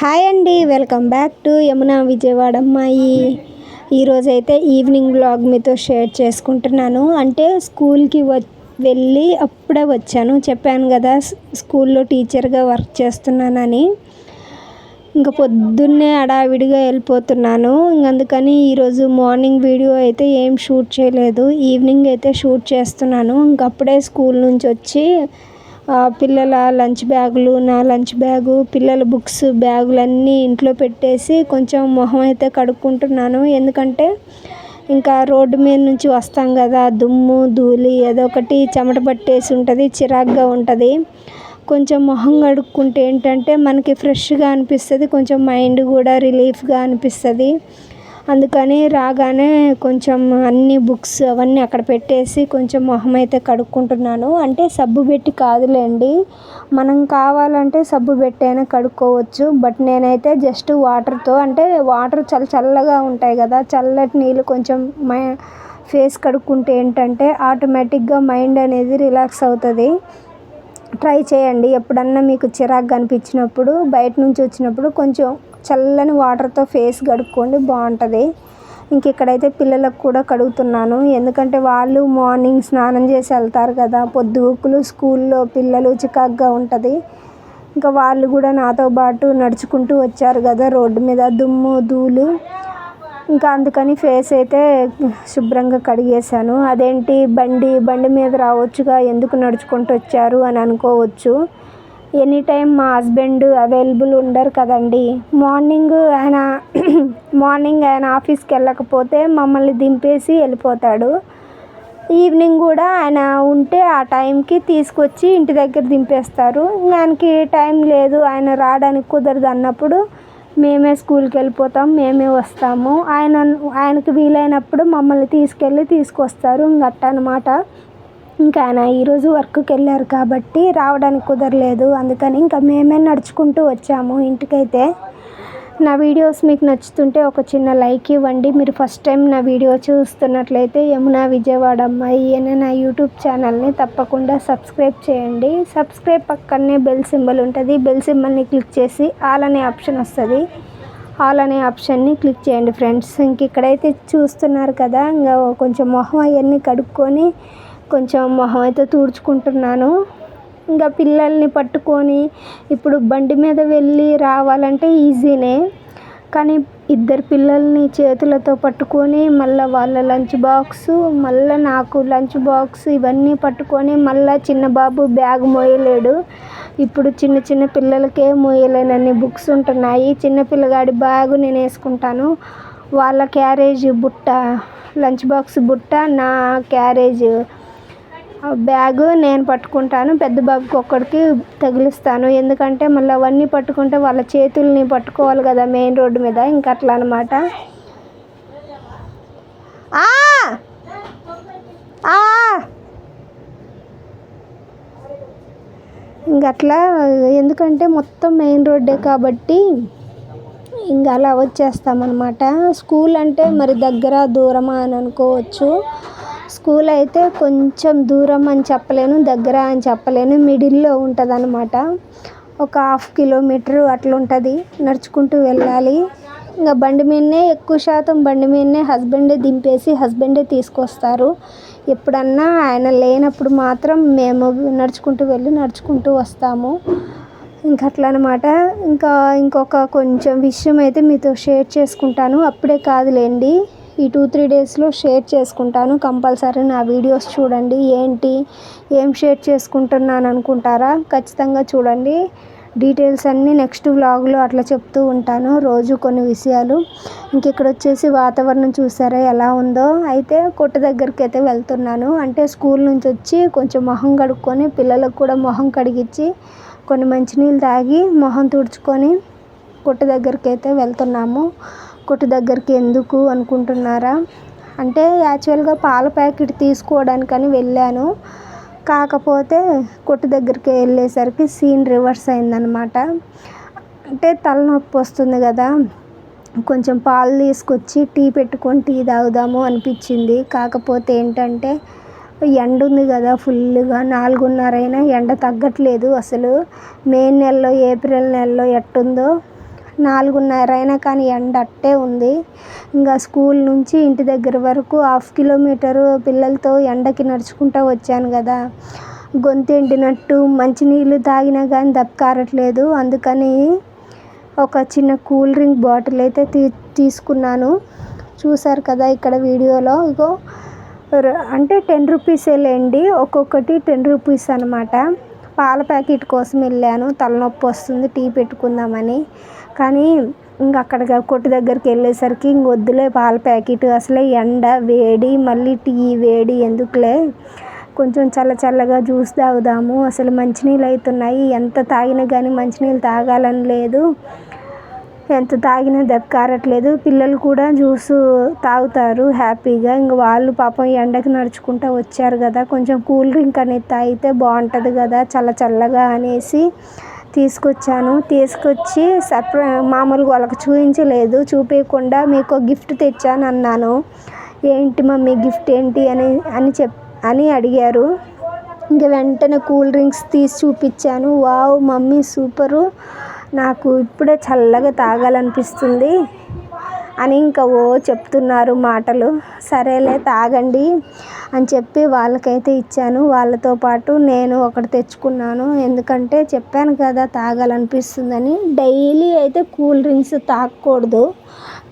Hi అండి welcome back to Yamuna Vijayawada అమ్మాయి. ఈరోజైతే ఈవినింగ్ బ్లాగ్ మీతో షేర్ చేసుకుంటున్నాను. అంటే స్కూల్కి వ వెళ్ళి అప్పుడే వచ్చాను. చెప్పాను కదా స్కూల్లో టీచర్గా వర్క్ చేస్తున్నానని. ఇంకా పొద్దున్నే అడావిడిగా వెళ్ళిపోతున్నాను. అందుకని ఈరోజు మార్నింగ్ వీడియో అయితే ఏం షూట్ చేయలేదు. ఈవినింగ్ అయితే షూట్ చేస్తున్నాను. ఇంకప్పుడే స్కూల్ నుంచి వచ్చి పిల్లల లంచ్ బ్యాగులు నా లంచ్ బ్యాగు పిల్లల బుక్స్ బ్యాగులు అన్నీ ఇంట్లో పెట్టేసి కొంచెం మొహం అయితే కడుక్కుంటున్నాను. ఎందుకంటే ఇంకా రోడ్డు మీద నుంచి వస్తాం కదా దుమ్ము ధూళి ఏదో ఒకటి చెమట పట్టేసి ఉంటుంది చిరాగ్గా ఉంటుంది. కొంచెం మొహం కడుక్కుంటే ఏంటంటే మనకి ఫ్రెష్గా అనిపిస్తుంది కొంచెం మైండ్ కూడా రిలీఫ్గా అనిపిస్తుంది. అందుకని రాగానే కొంచెం అన్ని బుక్స్ అవన్నీ అక్కడ పెట్టేసి కొంచెం మొహం అయితే కడుక్కుంటున్నాను. అంటే సబ్బు పెట్టి కాదులేండి. మనం కావాలంటే సబ్బు పెట్టైనా కడుక్కోవచ్చు. బట్ నేనైతే జస్ట్ వాటర్తో అంటే వాటర్ చల్ల చల్లగా ఉంటాయి కదా చల్లటి నీళ్ళు కొంచెం మై ఫేస్ కడుక్కుంటే ఏంటంటే ఆటోమేటిక్గా మైండ్ అనేది రిలాక్స్ అవుతుంది. ట్రై చేయండి. ఎప్పుడన్నా మీకు చిరాకు అనిపించినప్పుడు బయట నుంచి వచ్చినప్పుడు కొంచెం చల్లని వాటర్తో ఫేస్ కడుక్కోండి బాగుంటుంది. ఇంక ఇక్కడైతే పిల్లలకు కూడా కడుగుతున్నాను. ఎందుకంటే వాళ్ళు మార్నింగ్ స్నానం చేసి వెళ్తారు కదా పొద్దుగుకులు స్కూల్లో పిల్లలు చికాగ్గా ఉంటుంది. ఇంకా వాళ్ళు కూడా నాతో పాటు నడుచుకుంటూ వచ్చారు కదా రోడ్డు మీద దుమ్ము ధూళి. ఇంకా అందుకని ఫేస్ అయితే శుభ్రంగా కడిగేశాను. అదేంటి బండి బండి మీద రావచ్చుగా ఎందుకు నడుచుకుంటూ వచ్చారు అని అనుకోవచ్చు. ఎనీ టైం మా హస్బెండ్ అవైలబుల్ ఉండరు కదండి. మార్నింగ్ ఆయన మార్నింగ్ ఆయన ఆఫీస్కి వెళ్ళకపోతే మమ్మల్ని దింపేసి వెళ్ళిపోతాడు. ఈవినింగ్ కూడా ఆయన ఉంటే ఆ టైంకి తీసుకొచ్చి ఇంటి దగ్గర దింపేస్తారు. ఆయనకి టైం లేదు ఆయన రావడానికి కుదరదు అన్నప్పుడు మేమే స్కూల్కి వెళ్ళిపోతాం మేమే వస్తాము. ఆయన ఆయనకి వీలైనప్పుడు మమ్మల్ని తీసుకెళ్ళి తీసుకొస్తారు. ఇంకట్ట అనమాట ఇంకా ఆయన ఈరోజు వర్క్కి వెళ్ళారు కాబట్టి రావడానికి కుదరలేదు. అందుకని ఇంకా మేమే నడుచుకుంటూ వచ్చాము ఇంటికైతే. నా వీడియోస్ మీకు నచ్చుతుంటే ఒక చిన్న లైక్ ఇవ్వండి. మీరు ఫస్ట్ టైం నా వీడియో చూస్తున్నట్లయితే యమునా విజయవాడ అమ్మాయి అనే నా యూట్యూబ్ ఛానల్ని తప్పకుండా సబ్స్క్రైబ్ చేయండి. సబ్స్క్రైబ్ పక్కనే బెల్ సింబల్ ఉంటుంది. బెల్ సింబల్ని క్లిక్ చేసి ఆల్ అనే ఆప్షన్ వస్తుంది. ఆల్ అనే ఆప్షన్ని క్లిక్ చేయండి ఫ్రెండ్స్ ఇంక ఇక్కడైతే చూస్తున్నారు కదా ఇంకా కొంచెం మొహం అవన్నీ కడుక్కొని కొంచెం మొహం అయితే తుడుచుకుంటున్నాను. ఇంకా పిల్లల్ని పట్టుకొని ఇప్పుడు బండి మీద వెళ్ళి రావాలంటే ఈజీనే. కానీ ఇద్దరు పిల్లల్ని చేతులతో పట్టుకొని మళ్ళీ వాళ్ళ లంచ్ బాక్స్ మళ్ళీ నాకు లంచ్ బాక్స్ ఇవన్నీ పట్టుకొని మళ్ళీ చిన్న బాబు బ్యాగ్ మోయలేడు. ఇప్పుడు చిన్న చిన్న పిల్లలకే మోయలేనన్ని బుక్స్ ఉంటున్నాయి. చిన్న పిల్లగాడి బ్యాగు నేను వేసుకుంటాను. వాళ్ళ క్యారేజ్ బుట్ట లంచ్ బాక్స్ బుట్ట నా క్యారేజ్ బ్యాగు నేను పట్టుకుంటాను పెద్ద బాబుకి ఒక్కడికి తగిలిస్తాను. ఎందుకంటే మళ్ళీ అవన్నీ పట్టుకుంటే వాళ్ళ చేతుల్ని పట్టుకోవాలి కదా మెయిన్ రోడ్డు మీద ఇంకా అట్లా అనమాట ఇంకట్లా ఎందుకంటే మొత్తం మెయిన్ రోడ్డే కాబట్టి ఇంక అలా వచ్చేస్తామన్నమాట. స్కూల్ అంటే మరి దగ్గర దూరమా అని అనుకోవచ్చు. స్కూల్ అయితే కొంచెం దూరం అని చెప్పలేను దగ్గర అని చెప్పలేను. మిడిల్లో ఉంటుంది అనమాట ఒక హాఫ్ కిలోమీటర్ అట్లా ఉంటుంది నడుచుకుంటూ వెళ్ళాలి. ఇంకా బండి మీదనే ఎక్కువ శాతం బండి మీదనే హస్బెండే దింపేసి హస్బెండే తీసుకొస్తారు. ఎప్పుడన్నా ఆయన లేనప్పుడు మాత్రం మేము నడుచుకుంటూ వెళ్ళి నడుచుకుంటూ వస్తాము. ఇంక అట్లా అనమాట ఇంకా ఇంకొక కొంచెం విషయం అయితే మీతో షేర్ చేసుకుంటాను. అప్పుడే కాదులేండి. ఈ టూ త్రీ డేస్లో షేర్ చేసుకుంటాను. కంపల్సరీ నా వీడియోస్ చూడండి. ఏంటి? ఏం షేర్ చేసుకుంటున్నాను అనుకుంటారా? ఖచ్చితంగా చూడండి. డీటెయిల్స్ అన్నీ నెక్స్ట్ వ్లాగ్లో అట్లా చెప్తూ ఉంటాను. రోజు కొన్ని విషయాలు. ఇంక ఇక్కడ వచ్చేసి వాతావరణం చూసారా? ఎలా ఉందో. అయితే కొట్టు దగ్గరికి అయితే వెళ్తున్నాను. అంటే స్కూల్ నుంచి వచ్చి కొంచెం మొహం కడుక్కొని పిల్లలకు కూడా మొహం కడిగించి కొన్ని మంచినీళ్ళు తాగి మొహం తుడుచుకొని కొట్టు దగ్గరికి అయితే వెళ్తున్నాము. కొట్టు దగ్గరికి ఎందుకు అనుకుంటున్నారా? అంటే యాక్చువల్గా పాల ప్యాకెట్ తీసుకోవడానికని వెళ్ళాను. కాకపోతే కొట్టు దగ్గరికి వెళ్ళేసరికి సీన్ రివర్స్ అయిందనమాట అంటే తలనొప్పి వస్తుంది కదా కొంచెం పాలు తీసుకొచ్చి టీ పెట్టుకొని టీ తాగుదాము అనిపించింది. కాకపోతే ఏంటంటే ఎండ ఉంది కదా ఫుల్గా నాలుగున్నర అయినా ఎండ తగ్గట్లేదు. అసలు మే నెలలో ఏప్రిల్ నెలలో ఎట్టుందో నాలుగున్నర అయినా కానీ ఎండ అట్టే ఉంది. ఇంకా స్కూల్ నుంచి ఇంటి దగ్గర వరకు హాఫ్ కిలోమీటరు పిల్లలతో ఎండకి నడుచుకుంటూ వచ్చాను కదా. గొంతు ఎండినట్టు మంచినీళ్ళు తాగినా కానీ దప్పికారట్లేదు అందుకని ఒక చిన్న కూల్ డ్రింక్ బాటిల్ అయితే తీ తీసుకున్నాను. చూసారు కదా ఇక్కడ వీడియోలో. ఇగో అంటే టెన్ రూపీసే లేండి ఒక్కొక్కటి టెన్ రూపీస్ అనమాట పాల ప్యాకెట్ కోసం వెళ్ళాను. తలనొప్పి వస్తుంది టీ పెట్టుకుందామని. కానీ ఇంక అక్కడ కొట్టు దగ్గరికి వెళ్ళేసరికి ఇంక వద్దులే పాల ప్యాకెట్. అసలే ఎండ వేడి మళ్ళీ టీ వేడి ఎందుకులే? కొంచెం చల్ల చల్లగా జ్యూస్ తాగుదాము. అసలు మంచినీళ్ళు అవుతున్నాయి ఎంత తాగినా కానీ మంచినీళ్ళు తాగాలని లేదు. ఎంత తాగినా దెబ్బకారట్లేదు పిల్లలు కూడా జ్యూస్ తాగుతారు హ్యాపీగా. ఇంక వాళ్ళు పాపం ఎండకి నడుచుకుంటూ వచ్చారు కదా. కొంచెం కూల్ డ్రింక్ అనేది తాగితే బాగుంటుంది కదా. చల్ల చల్లగా అనేసి తీసుకొచ్చాను. తీసుకొచ్చి సర్ప్రై మామూలుగా వాళ్ళకి చూపించలేదు. చూపించకుండా మీకు గిఫ్ట్ తెచ్చాను అన్నాను. ఏంటి మమ్మీ గిఫ్ట్ ఏంటి అని అని చెప్ అని అడిగారు. ఇంక వెంటనే కూల్ డ్రింక్స్ తీసి చూపించాను. Wow mummy super. నాకు ఇప్పుడే చల్లగా తాగాలనిపిస్తుంది అని ఇంకా ఓ చెప్తున్నారు మాటలు. సరేలే తాగండి అని చెప్పి వాళ్ళకైతే ఇచ్చాను. వాళ్ళతో పాటు నేను ఒకటి తెచ్చుకున్నాను. ఎందుకంటే చెప్పాను కదా తాగాలనిపిస్తుందని. డైలీ అయితే కూల్ డ్రింక్స్ తాగకూడదు.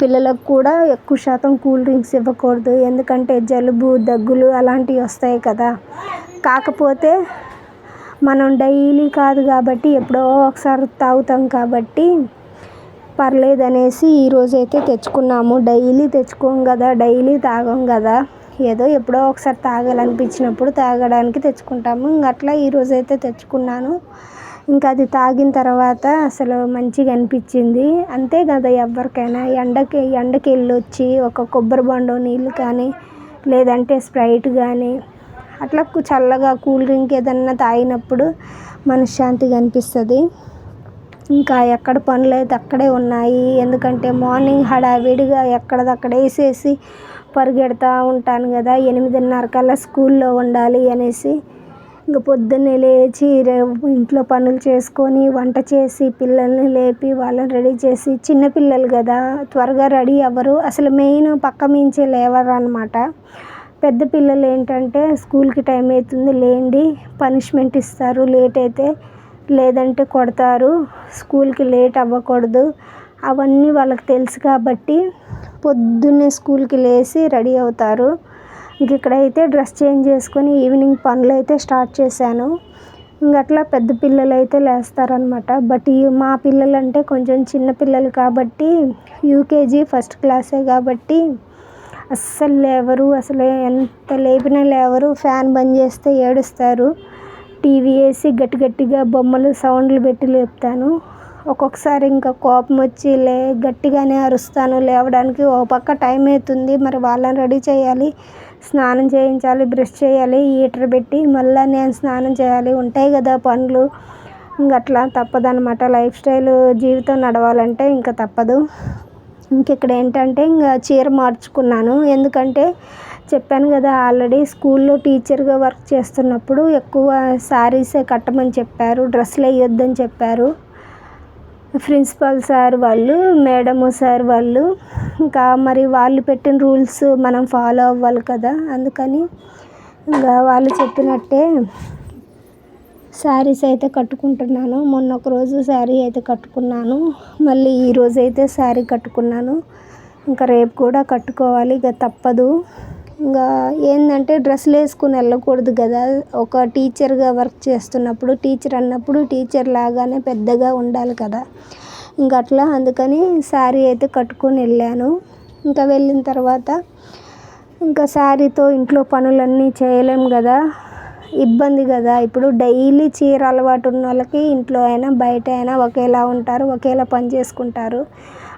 పిల్లలకు కూడా ఎక్కువ శాతం కూల్ డ్రింక్స్ ఇవ్వకూడదు. ఎందుకంటే జలుబు దగ్గులు అలాంటివి వస్తాయి కదా. కాకపోతే మనం డైలీ కాదు కాబట్టి ఎప్పుడో ఒకసారి తాగుతాం కాబట్టి పర్లేదు అనేసి ఈరోజు అయితే తెచ్చుకున్నాము. డైలీ తెచ్చుకోం కదా డైలీ తాగం కదా. ఏదో ఎప్పుడో ఒకసారి తాగాలనిపించినప్పుడు తాగడానికి తెచ్చుకుంటాము. ఇంక అట్లా ఈరోజు అయితే తెచ్చుకున్నాను. ఇంకా అది తాగిన తర్వాత అసలు మంచిగా అనిపించింది. అంతే కదా ఎవరికైనా. ఎండకి ఎండకి వెళ్ళొచ్చి ఒక కొబ్బరి బొండం నీళ్ళు కానీ లేదంటే స్ప్రైట్ కానీ అట్లా చల్లగా కూల్ డ్రింక్ ఏదన్నా తాగినప్పుడు మనశ్శాంతిగా అనిపిస్తుంది ఇంకా ఎక్కడ పనులు అయితే అక్కడే ఉన్నాయి. ఎందుకంటే మార్నింగ్ హడావిడిగా ఎక్కడదక్కడ వేసేసి పరిగెడతా ఉంటాను కదా. ఎనిమిదిన్నర కల్లా స్కూల్లో ఉండాలి అనేసి ఇంక పొద్దున్నే లేచి ఇంట్లో పనులు చేసుకొని వంట చేసి పిల్లల్ని లేపి వాళ్ళని రెడీ చేసి చిన్నపిల్లలు కదా. త్వరగా రెడీ అవ్వరు. అసలు మెయిన్ పక్క మించి లేవరు అనమాట పెద్ద పిల్లలు ఏంటంటే స్కూల్కి టైం అవుతుంది లేండి పనిష్మెంట్ ఇస్తారు లేట్ అయితే లేదంటే కొడతారు స్కూల్కి లేట్ అవ్వకూడదు అవన్నీ వాళ్ళకి తెలుసు కాబట్టి పొద్దున్నే స్కూల్కి లేచి రెడీ అవుతారు. ఇంక ఇక్కడైతే డ్రెస్ చేంజ్ చేసుకొని ఈవినింగ్ పనులు అయితే స్టార్ట్ చేశాను. ఇంక అట్లా పెద్ద పిల్లలు అయితే లేస్తారనమాట బట్ మా పిల్లలు అంటే కొంచెం చిన్న పిల్లలు కాబట్టి యూకేజీ ఫస్ట్ క్లాసే కాబట్టి అస్సలు లేవరు అసలు ఎంత లేపినా లేవరు. ఫ్యాన్ బంద్ చేస్తే ఏడుస్తారు. టీవీ వేసి గట్టి గట్టిగా బొమ్మలు సౌండ్లు పెట్టి లేపుతాను. ఒక్కొక్కసారి ఇంకా కోపం వచ్చి లే గట్టిగానే అరుస్తాను. లేవడానికి ఓ పక్క టైం అవుతుంది. మరి వాళ్ళని రెడీ చేయాలి. స్నానం చేయించాలి బ్రష్ చేయాలి హీటర్ పెట్టి మళ్ళీ నేను స్నానం చేయాలి. ఉంటాయి కదా పనులు. ఇంక అట్లా తప్పదనమాట లైఫ్ స్టైల్ జీవితం నడవాలంటే ఇంకా తప్పదు. ఇంకెక్కడ ఏంటంటే ఇంకా చీర మార్చుకున్నాను. ఎందుకంటే చెప్పాను కదా ఆల్రెడీ స్కూల్లో టీచర్గా వర్క్ చేస్తున్నప్పుడు ఎక్కువ శారీసే కట్టమని చెప్పారు డ్రెస్సులు వేయొద్దని చెప్పారు. ప్రిన్సిపల్ సార్ వాళ్ళు మేడము సార్ వాళ్ళు ఇంకా మరి వాళ్ళు పెట్టిన రూల్స్ మనం ఫాలో అవ్వాలి కదా. అందుకని ఇంకా వాళ్ళు చెప్పినట్టే శారీస్ అయితే కట్టుకుంటున్నాను. మొన్న ఒక రోజు శారీ అయితే కట్టుకున్నాను. మళ్ళీ ఈరోజు అయితే శారీ కట్టుకున్నాను. ఇంకా రేపు కూడా కట్టుకోవాలి. ఇక తప్పదు. ఇంకా ఏంటంటే డ్రెస్సులు వేసుకుని వెళ్ళకూడదు కదా. ఒక టీచర్గా వర్క్ చేస్తున్నప్పుడు టీచర్ అన్నప్పుడు టీచర్ లాగానే పెద్దగా ఉండాలి కదా. ఇంకా అట్లా అందుకని శారీ అయితే కట్టుకొని వెళ్ళాను. ఇంకా వెళ్ళిన తర్వాత ఇంకా శారీతో ఇంట్లో పనులన్నీ చేయలేము కదా. ఇబ్బంది కదా. ఇప్పుడు డైలీ చీర అలవాటు ఉన్న వాళ్ళకి ఇంట్లో అయినా బయట అయినా ఒకేలా ఉంటారు ఒకేలా పని చేసుకుంటారు.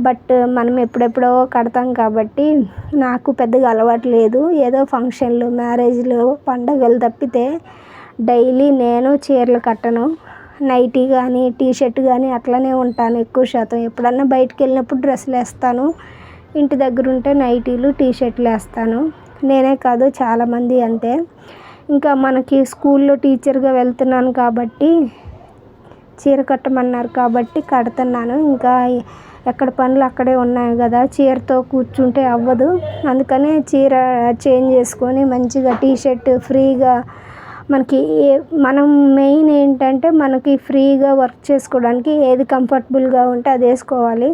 బట్ మనం ఎప్పుడెప్పుడో కడతాం కాబట్టి నాకు పెద్దగా అలవాటు లేదు. ఏదో ఫంక్షన్లు మ్యారేజ్లు పండగలు తప్పితే డైలీ నేను చీరలు కట్టను. నైటీ కానీ టీషర్ట్ కానీ అట్లనే ఉంటాను ఎక్కువ శాతం. ఎప్పుడన్నా బయటికి వెళ్ళినప్పుడు డ్రెస్సులు వేస్తాను. ఇంటి దగ్గర ఉంటే నైటీలు టీషర్ట్లు వేస్తాను. నేనే కాదు చాలామంది అంతే. ఇంకా మనకి స్కూల్లో టీచర్గా వెళ్తున్నాను కాబట్టి చీర కట్టమన్నారు కాబట్టి కడుతున్నాను. ఇంకా ఎక్కడ పనులు అక్కడే ఉన్నాయి కదా చీరతో కూర్చుంటే అవ్వదు. అందుకనే చీర చేంజ్ చేసుకొని మంచిగా టీ షర్ట్ ఫ్రీగా మనకి ఏ మనం మెయిన్ ఏంటంటే మనకి ఫ్రీగా వర్క్ చేసుకోవడానికి ఏది కంఫర్టబుల్గా ఉంటే అది వేసుకోవాలి.